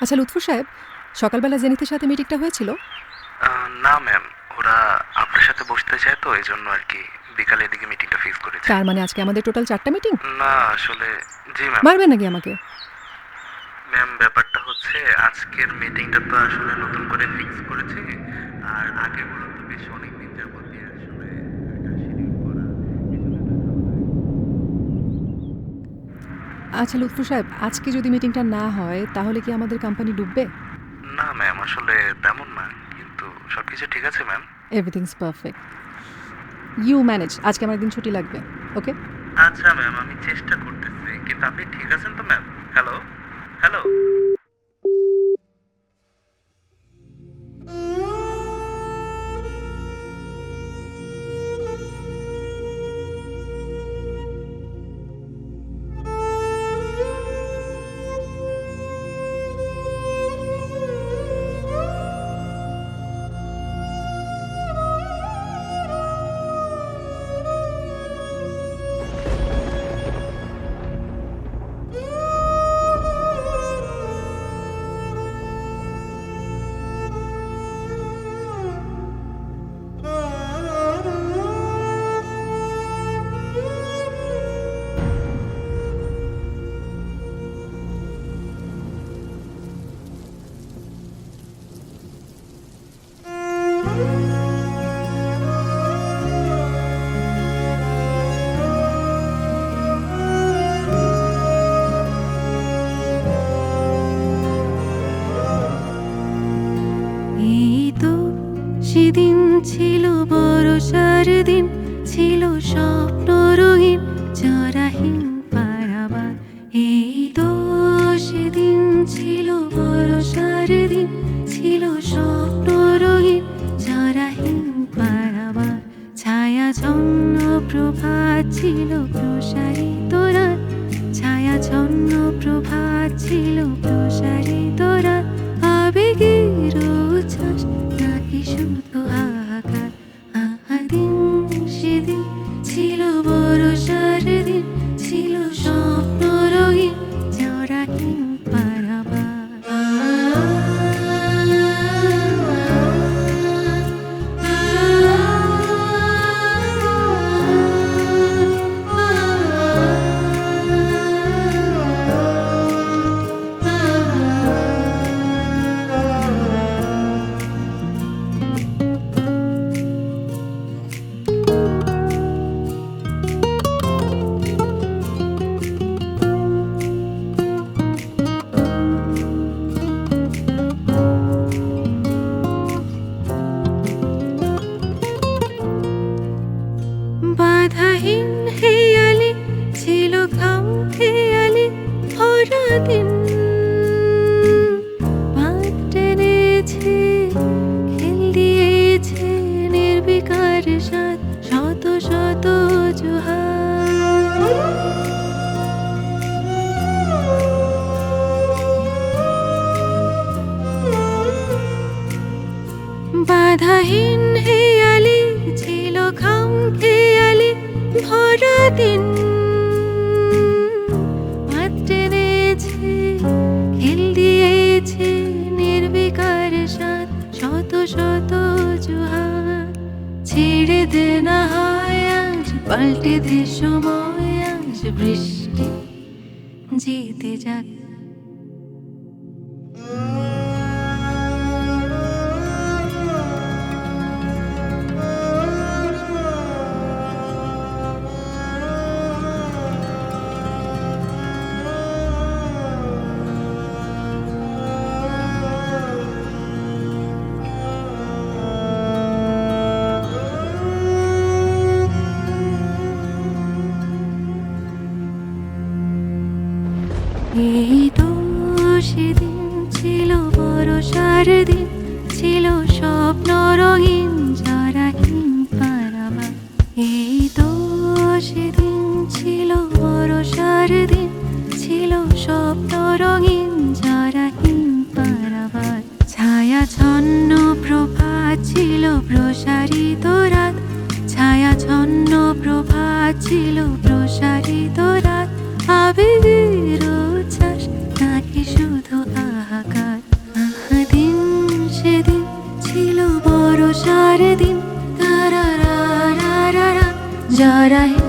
আচ্ছা লুৎফু সাহেব সকালবেলা জেনিথের সাথে মিটিংটা হয়েছিল? না ম্যাম ওরা আপনার সাথে বসতে চায় তো এই জন্য আর কি বিকালের দিকে মিটিংটা ফিক্স করেছে। তার মানে আজকে আমাদের টোটাল চারটা মিটিং না আসলে জি ম্যাম মারবেন নাকি আমাকে? ম্যাম ব্যাপারটা হচ্ছে আজকের মিটিংটা তো আসলে নতুন করে ফিক্স করেছে আর আগেগুলো তো বেশ অনেক দিন যাবত দিয়ে আসলে এটা schedule করা। আচ্ছা লুৎফু সাহেব আজকে যদি মিটিংটা না হয় তাহলে কি আমাদের কোম্পানি ডুববে? না ম্যাম আসলে তেমন না কিন্তু সব কিছু ঠিক আছে ma'am. Everything's perfect you manage আজকে আমার একদিন ছুটি লাগবে ওকে? আচ্ছা ম্যাম আমি চেষ্টা করতেছি কিন্তু আপনি ঠিক আছেন তো ম্যাম? হ্যালো হ্যালো ছিল বড়সার দিন, ছিল স্বপ্ন রঙিন চরাহীন পারাবার। এই তো সেদিন ছিল বড়সার দিন, ছিল স্বপ্ন রঙিন চরাহীন পারাবার। ছায়া ছন্ন প্রভাত ছিল প্রসারিত রাত, ছায়া ছন্ন প্রভাত ছিল দিন সাথ শত শত বাধাহীন হেয়ালি ছিল খাম খেয়ালি ভরা দিন। দে না হয় আজ পাল্টে দে সময় আজ বৃষ্টি। জিতে যাক। দিন ছিল স্বপ্ন রঙিন জরাহীন পারাবা এই তো সেদিন ছিল বড়সার দিন, ছিল স্বপ্ন রঙিন জরাহীন পারাবার। ছায়া ছন্ন প্রভাত ছিল প্রসারিত রাত, ছায়া ছন্ন প্রভাত ছিল প্রসারিত রাত। আবেগের উচ্ছ্বাস নাকি শুধু হাহাকার বরসার দিন তারা যারা